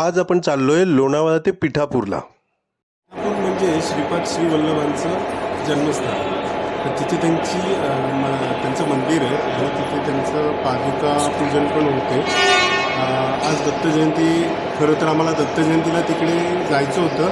आज आपण चाललोय लोणावळा ते पिठापूरला. पिठापूर म्हणजे श्रीपाद श्री वल्लभांचं जन्मस्थान. तर तिथे त्यांची त्यांचं मंदिर आहे आणि तिथे त्यांचं पादुका पूजन पण होते. आज दत्त जयंती खरं तर आम्हाला दत्त जयंतीला तिकडे जायचं होतं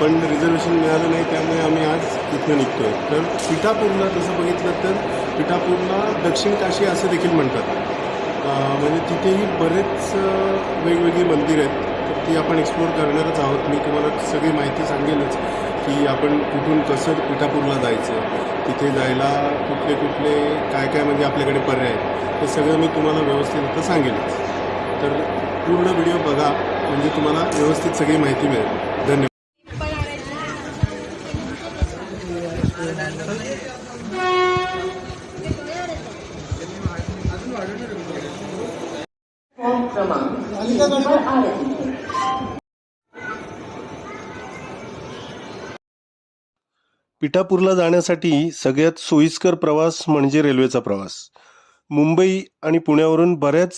पण रिझर्वेशन मिळालं नाही त्यामुळे आम्ही आज इथनं निघतो आहे तर पिठापूरला तसं बघितलं तर पिठापूरला दक्षिण काशी असं देखील म्हणतात. म्हणजे तिथेही बरेच वेगवेगळी मंदिर आहेत. ती आपण एक्सप्लोअर करणारच आहोत. मी तुम्हाला सगळी माहिती सांगेलच की आपण कुठून कसं पिठापूरला जायचं तिथे जायला कुठले कुठले काय काय म्हणजे आपल्याकडे पर्याय आहेत. ते सगळं मी तुम्हाला व्यवस्थित आता सांगेलच. तर पूर्ण व्हिडिओ बघा म्हणजे तुम्हाला व्यवस्थित सगळी माहिती मिळेल. धन्यवाद. क्रमांक पिठापूरला जाण्यासाठी सगळ्यात सोयीस्कर प्रवास म्हणजे रेल्वेचा प्रवास. मुंबई आणि पुण्यावरून बऱ्याच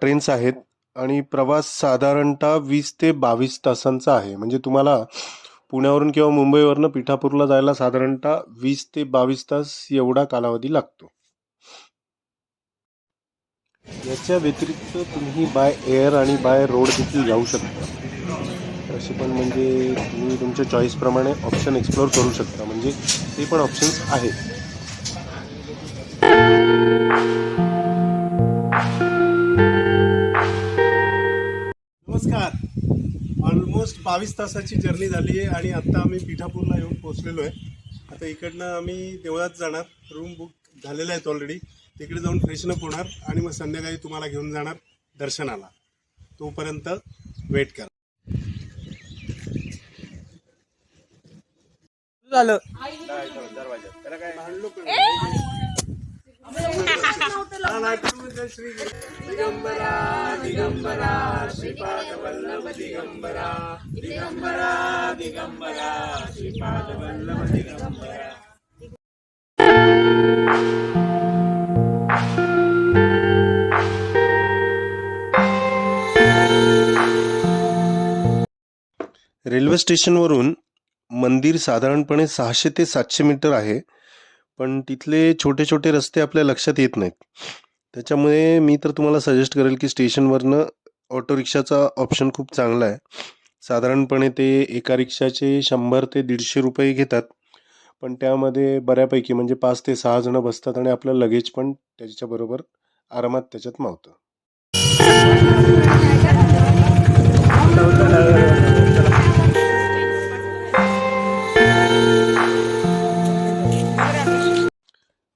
ट्रेन्स आहेत आणि प्रवास साधारणतः वीस ते बावीस तासांचा आहे. म्हणजे तुम्हाला पुण्यावरून किंवा मुंबईवरनं पिठापूरला जायला साधारणतः वीस ते बावीस तास एवढा कालावधी लागतो. याच्या व्यतिरिक्त तुम्ही बाय एअर आणि बाय रोड देखील जाऊ शकता. असे पण म्हणजे तुम्ही तुमच्या चॉईसप्रमाणे ऑप्शन एक्सप्लोअर करू शकता. म्हणजे ते पण ऑप्शन्स आहेत. नमस्कार. ऑलमोस्ट बावीस तासाची जर्नी झाली आहे आणि आत्ता आम्ही पिठापूरला येऊन पोहोचलेलो आहे. आता इकडनं आम्ही देवळात जाणार. रूम बुक झालेल्या आहेत ऑलरेडी तिकडे जाऊन फ्रेशनअप होणार आणि मग संध्याकाळी तुम्हाला घेऊन जाणार दर्शनाला. तोपर्यंत वेट करा. झालं. श्री दिगंबरा दिगंबरा श्रीपाद वल्लभ दिगंबरा दिगंबरा दिगंबरा श्रीपाद वल्लभ दिगंबरा. रेल्वे स्टेशनवरून मंदिर साधारणपणे सहाशे ते सातशे मीटर आहे पण तिथले छोटे छोटे रस्ते आपल्या लक्षात येत नाहीत. त्याच्यामुळे मी तर तुम्हाला सजेस्ट करेल की स्टेशनवरनं ऑटो रिक्षाचा ऑप्शन खूप चांगला आहे. साधारणपणे ते एका रिक्षाचे शंभर ते दीडशे रुपये घेतात पण त्यामध्ये बऱ्यापैकी म्हणजे पाच ते सहा जणं बसतात आणि आपलं लगेज पण त्याच्याबरोबर आरामात त्याच्यात मावतं.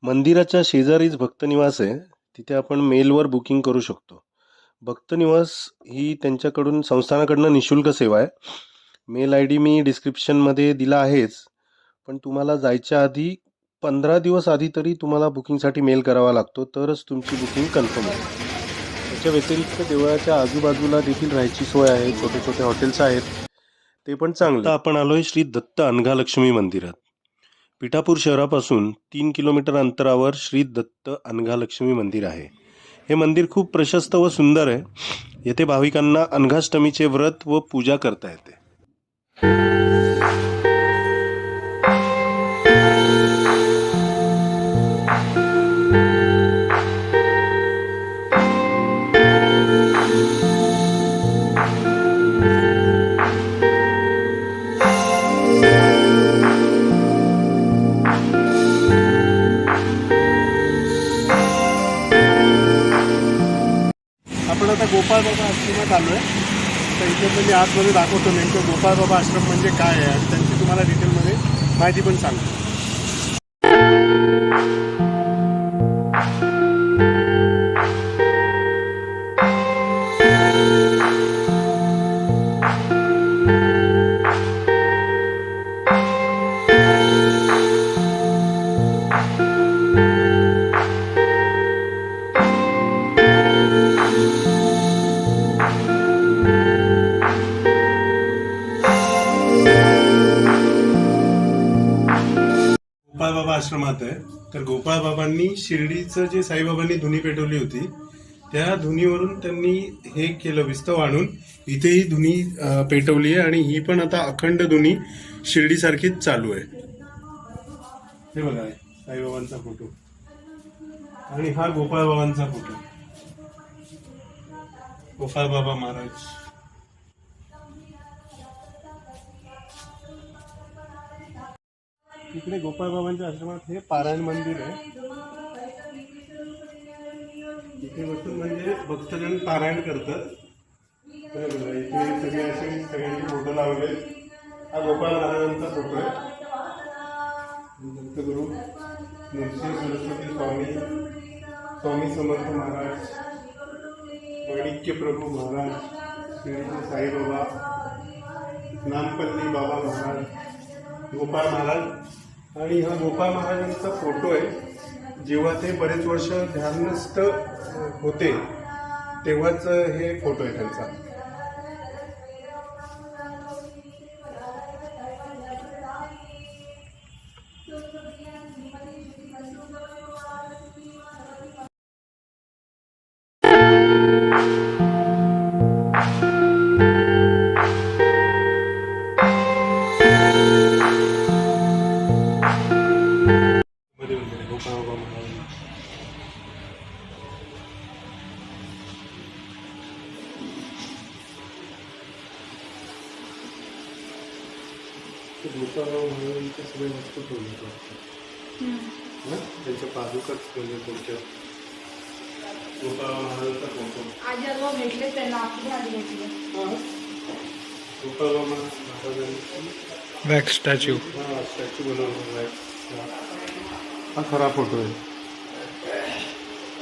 मंदिराच्या शेजारीच भक्तनिवास आहे. तिथे आपण मेलवर बुकिंग करू शकतो. भक्तनिवास ही त्यांच्याकडून संस्थानाकडनं निशुल्क सेवा आहे. मेल आय डी मी डिस्क्रिप्शनमध्ये दिला आहेच. पण तुम्हाला जायच्या आधी पंधरा दिवस आधी तरी तुम्हाला बुकिंगसाठी मेल करावा लागतो. तरच तुमची बुकिंग कन्फर्म आहे त्याच्या व्यतिरिक्त देवळाच्या आजूबाजूला देखील राहायची सोय आहे. छोटे छोटे हॉटेल्स आहेत. ते पण चांगलं. आपण आलोय श्री दत्त अनघालक्ष्मी मंदिरात. पिठापूर शहरापासून तीन किलोमीटर अंतरावर श्री दत्त अनघालक्ष्मी मंदिर आहे. हे मंदिर खूप प्रशस्त व सुंदर आहे. येथे भाविकांना अनघाष्टमीचे व्रत व पूजा करता येते. गोपाळ बाबा आश्रमात आलो आहे तर इथे मी आतमध्ये दाखवतो नेमकं गोपाळ बाबा आश्रम म्हणजे काय आहे आणि त्यांची तुम्हाला डिटेलमध्ये माहिती पण सांगतो. गोपाळबाबा आश्रमात आहे. तर गोपाळबाबांनी शिर्डीचं जे साईबाबांनी धुनी पेटवली होती त्या धुनीवरून त्यांनी हे केलं विस्तव आणून. इथेही धुनी पेटवली आहे आणि ही पण आता अखंड धुनी शिर्डीसारखीच चालू आहे. हे बघा साईबाबांचा फोटो. आणि हा गोपाळबाबांचा फोटो. गोपाळबाबा महाराज. इकडे गोपाळ बाबांच्या आश्रमात हे पारायण मंदिर आहे. इथे बसून म्हणजे भक्तजन पारायण करतात. तर इथे सगळे असे सगळ्यांनी फोटो लावले हा गोपाळ महाराजांचा फोटो आहे. दत्तगुरु नृसिंह सरस्वती स्वामी स्वामी समर्थ महाराज माणिक्य प्रभू महाराज साईबाबा नामपल्ली बाबा महाराज गोपाळ महाराज. आणि हा गोपाळ महाराजांचा फोटो आहे. जेव्हा ते बरेच वर्ष ध्यानस्थ होते तेव्हाच हे फोटो आहे त्यांचा. ते महाराजांचे सगळे वस्तू ठेवले ना त्यांच्या म्हणजे महाराजांचा फोटो आज भेटले त्यांना आधी भेटले. बाबा महाराजांची वॅक्स स्टॅच्यू हा स्टॅच्यू हा खरा फोटो आहे.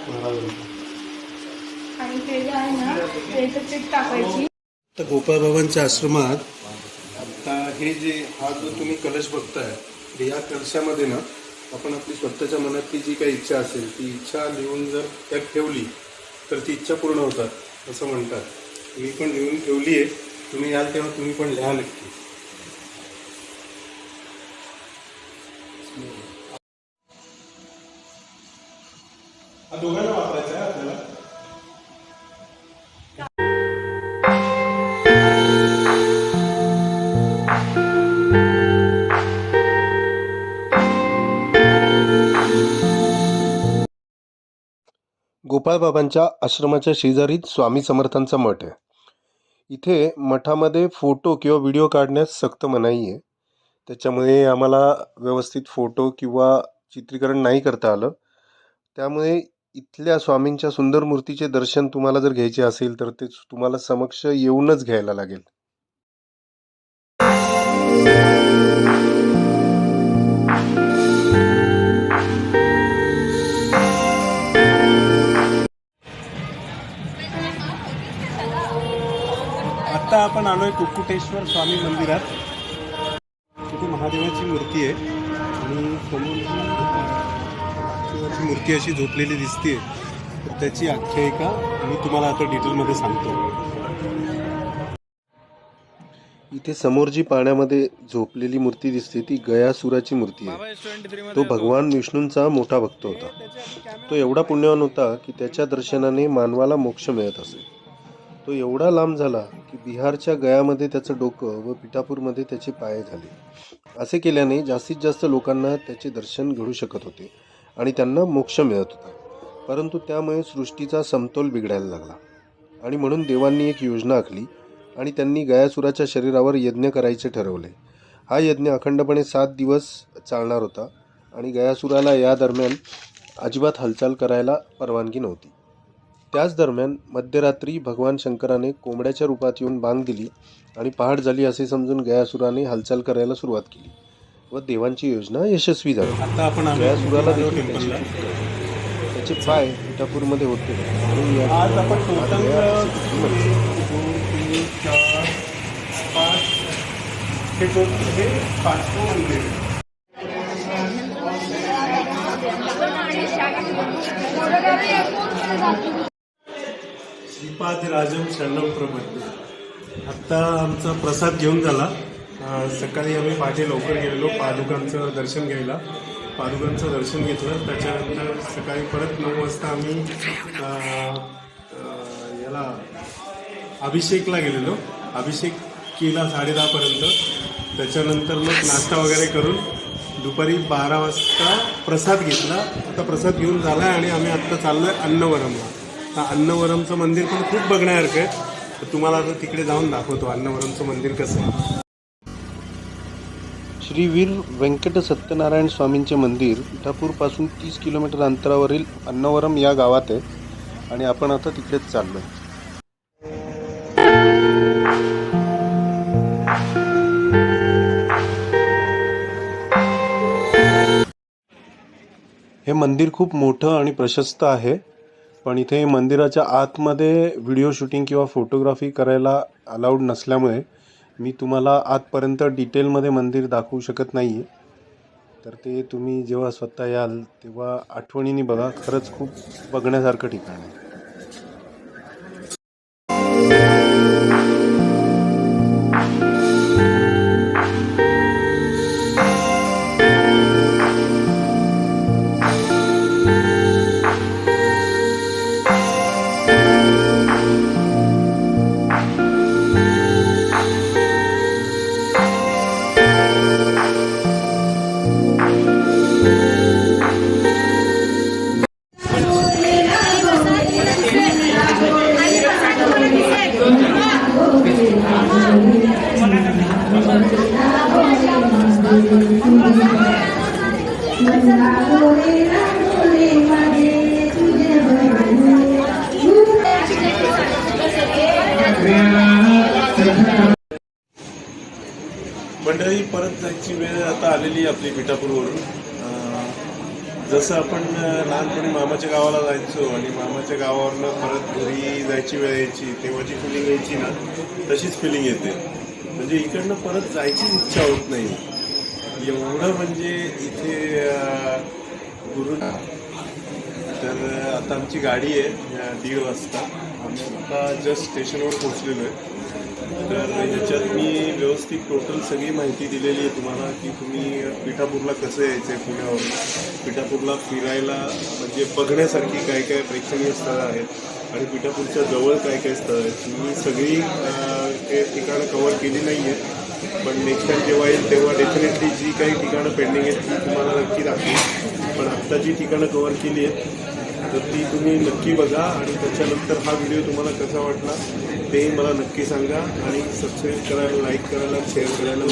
महाराजांचा आणि ते जे आहे ना त्याचं पीठ टाकायची. तर गोपाळबाबांच्या आश्रमात हे जे हा जो तुम्ही कलश बघताय तर या कलशामध्ये ना आपण आपली स्वतःच्या मनातली जी काही इच्छा असेल ती इच्छा लिहून जर त्यात ठेवली तर ती इच्छा पूर्ण होतात असं म्हणतात. मी पण लिहून ठेवली आहे तुम्ही याल तेव्हा तुम्ही पण लिहा नक्की. गोपाळबाबांच्या आश्रमाच्या शेजारीच स्वामी समर्थांचा मठ आहे. इथे मठामध्ये फोटो किंवा व्हिडिओ काढण्यास सक्त मनाई आहे. त्याच्यामुळे आम्हाला व्यवस्थित फोटो किंवा चित्रीकरण नाही करता आलं. त्यामुळे इथल्या स्वामींच्या सुंदर मूर्तीचे दर्शन तुम्हाला जर घ्यायचे असेल तर ते तुम्हाला समक्ष येऊनच घ्यायला लागेल. आता आपण आलोय कुक्कुटेश्वर स्वामी मंदिरात. तिथे महादेवाची मूर्ती आहे. आणि समोर जी, मूर्ती अशी झोपलेली दिसते तर त्याची आख्यायिका मी तुम्हाला आता डिटेलमध्ये सांगतो. इथे समोर जी पाण्यामध्ये झोपलेली मूर्ती दिसते. ती गयासुराची मूर्ती आहे. तो भगवान विष्णूंचा मोठा भक्त होता. तो एवढा पुण्यवान होता की त्याच्या दर्शनाने मानवाला मोक्ष मिळत असे. तो एवढा लांब झाला की बिहारच्या गयामध्ये त्याचं डोकं व पिठापूरमध्ये त्याचे पाय झाले. असे केल्याने जास्तीत जास्त लोकांना त्याचे दर्शन घडू शकत होते आणि त्यांना मोक्ष मिळत होता. परंतु त्यामुळे सृष्टीचा समतोल बिघडायला लागला. आणि म्हणून देवांनी एक योजना आखली आणि त्यांनी गयासुराच्या शरीरावर यज्ञ करायचे ठरवले. हा यज्ञ अखंडपणे सात दिवस चालणार होता आणि गयासुराला या दरम्यान अजिबात हालचाल करायला परवानगी नव्हती. त्याच दरम्यान मध्यरात्री भगवान शंकराने कोंबड्याच्या रूपात येऊन बांग दिली आणि पहाट झाली असे समजून गयासुराने हालचाल करायला सुरुवात केली व देवांची योजना यशस्वी झाली. आता आपण आलोय गयासुराला देखील त्याची पाय पिठापूरमध्ये होते. म्हणून या आज श्रीपाद राजम शरणम प्रपत्ती आत्ता आमचा प्रसाद घेऊन झाला. सकाळी आम्ही पहाटे लवकर गेलेलो पादुकांचं दर्शन घ्यायला. पादुकांचं दर्शन घेतलं. त्याच्यानंतर सकाळी परत नऊ वाजता आम्ही याला अभिषेकला गेलेलो. अभिषेक केला साडे दहापर्यंत त्याच्यानंतर मग नाश्ता वगैरे करून दुपारी बारा वाजता प्रसाद घेतला. आता प्रसाद घेऊन झाला आणि आम्ही आत्ता चाललो आहे अन्नवरमला हा अन्नवरमचं मंदिर पण खूप बघण्यासारखं आहे. तर तुम्हाला आता तिकडे जाऊन दाखवतो अन्नवरमचं मंदिर कसं आहे. श्री वीर व्यंकट सत्यनारायण स्वामींचे मंदिर इटापूरपासून तीस किलोमीटर अंतरावरील अन्नवरम या गावात आहे. आणि आपण आता तिकडेच चाललो आहे हे मंदिर खूप मोठं आणि प्रशस्त आहे. पण इथे मंदिराच्या आतमध्ये व्हिडिओ शूटिंग किंवा फोटोग्राफी करायला अलाउड नसल्यामुळे मी तुम्हाला आतपर्यंत डिटेलमध्ये मंदिर दाखवू शकत नाही आहे तर ते तुम्ही जेव्हा स्वतः याल तेव्हा आठवणीने बघा खरंच खूप बघण्यासारखं ठिकाण आहे. वेळ आता आलेली आहे आपली पिठापूरवरून. जसं आपण लहानपणी मामाच्या गावाला जायचो आणि मामाच्या गावावरनं परत घरी जायची वेळ यायची तेव्हा जी फिलिंग यायची ना तशीच फिलिंग येते. म्हणजे इकडनं परत जायचीच इच्छा होत नाही. एवढं म्हणजे इथे गुरु तर आता आमची गाडी आहे दीड वाजता. आम्ही आता जस्ट स्टेशनवर पोहोचलेलो आहे. तर याच्यात मी व्यवस्थित टोटल सगळी माहिती दिलेली आहे तुम्हाला की तुम्ही पिठापूरला कसं यायचं आहे पुण्यावर. पिठापूरला फिरायला म्हणजे बघण्यासारखी काय काय प्रेक्षणीय स्थळं आहेत आणि पिठापूरच्या जवळ काय काय स्थळं आहेत. मी सगळी ते ठिकाणं कवर केली नाही आहेत पण नेक्स्ट टाईम जेव्हा येईल तेव्हा डेफिनेटली जी काही ठिकाणं पेंडिंग आहेत ती तुम्हाला नक्की दाखवेल पण आत्ता जी ठिकाणं कवर केली आहेत तर ती तुम्ही नक्की बघा आणि त्याच्यानंतर हा व्हिडिओ तुम्हाला कसा वाटला ते मला नक्की सांगा आणि सबस्क्राईब करायला लाईक करायला शेअर करायला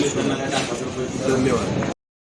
धन्यवाद.